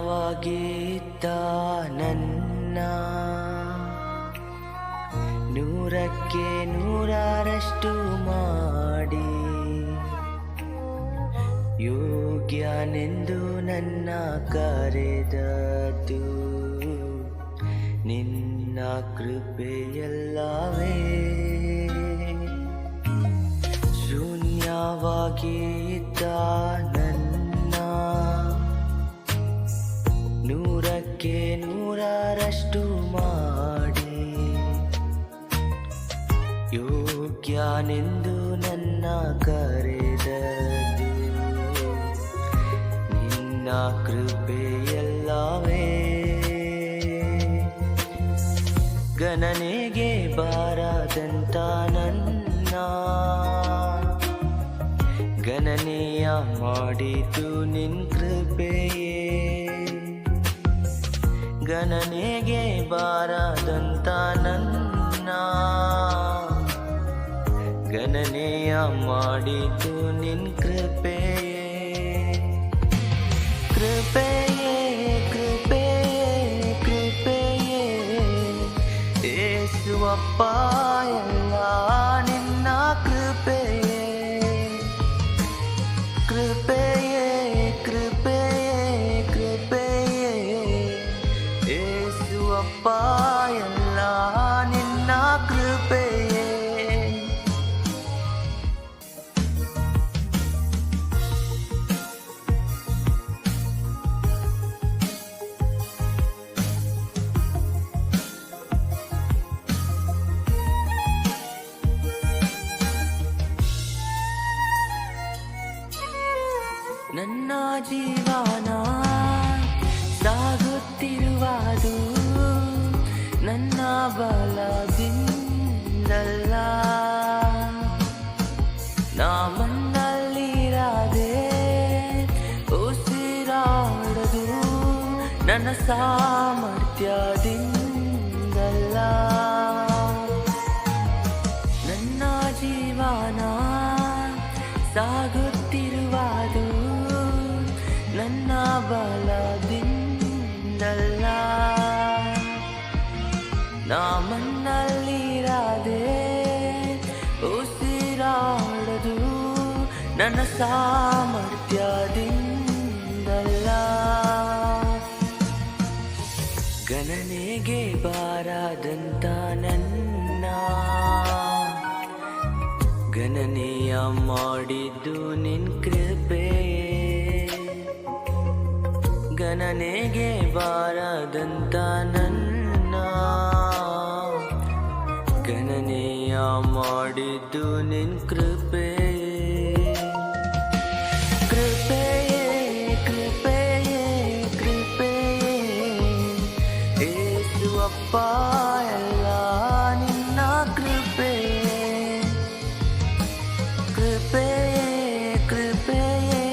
ಶೂನ್ಯವಾಗಿದ್ದ ನನ್ನ ನೂರಕ್ಕೆ ನೂರರಷ್ಟು ಮಾಡಿ ಯೋಗ್ಯನೆಂದು ನನ್ನ ಕರೆದದ್ದು. ನಿನ್ನ ಕೃಪೆಯಲ್ಲವೇ. ಶೂನ್ಯವಾಗಿದ್ದ ನನ್ನ ನೂರಕ್ಕೆ ನೂರಾರಷ್ಟು ಮಾಡಿ. ಯೋಗ್ಯನೆಂದು ನನ್ನ ಕರೆದದು ನಿನ್ನ ಕೃಪೆಯಲ್ಲವೇ. ಗಣನೆಗೆ ಬಾರದಂತ ನನ್ನ. ಗಣನೆಯ ಮಾಡಿತು ನಿನ್ ಕೃಪೆಯೇ. ಗಣನೆಗೆ ಬಾರದಂತ ನನ್ನ ಗಣನೆಯ ಮಾಡಿತು ನಿನ್ ಕೃಪೆಯೇ. ಕೃಪೆಯೇ ಕೃಪೆಯೇ ಕೃಪೆಯೇ. ಏಸುವಪ್ಪ, ಎಲ್ಲ ನಿನ್ನ ಕೃಪೆಯೇ. ಕೃಪೆಯೇ ನಿನ್ನ ಕೃಪೆಯೇ ನನ್ನ ಜೀವನ ಸಾಗುತ್ತಿರುವುದು. ನನ್ನ ಬಲದಿಂದಲ್ಲ. ನಾ ಮಣ್ಣಲ್ಲಿರದೆ ಉಸಿರಾಡದು ನನ್ನ ಸಾಮರ್ಥ್ಯದಿಂದಲ್ಲ. ನನ್ನ ಜೀವನ ಸಾಗುತ್ತಿರುವುದು ನನ್ನ ಬಲದಿಂದಲ್ಲ. ನಾ ಮಣ್ಣಲ್ಲಿರದೆ ಉಸಿರಾಡದು ನನ್ನ ಸಾಮರ್ಥ್ಯದಿಂದಲ್ಲ. ಗಣನೆಗೆ ಬಾರದಂತ ನನ್ನ ಗಣನೆಯ ಮಾಡಿದ್ದು ನಿನ್ ಕೃಪೆಯೇ ಗಣನೆಗೆ ಬಾರದಂತ ನನ್ನ ಗಣನೆಯ ಮಾಡಿದ್ದು ನಿನ್ ಕೃಪೆಯೇ. ಕೃಪೆಯೇ ಕೃಪೆಯೇ ಕೃಪೆಯೇ. ಏಸುವಪ್ಪ ಎಲ್ಲ ನಿನ್ನ ಕೃಪೆಯೇ ಕೃಪೆಯೇ ಕೃಪೆಯೇ.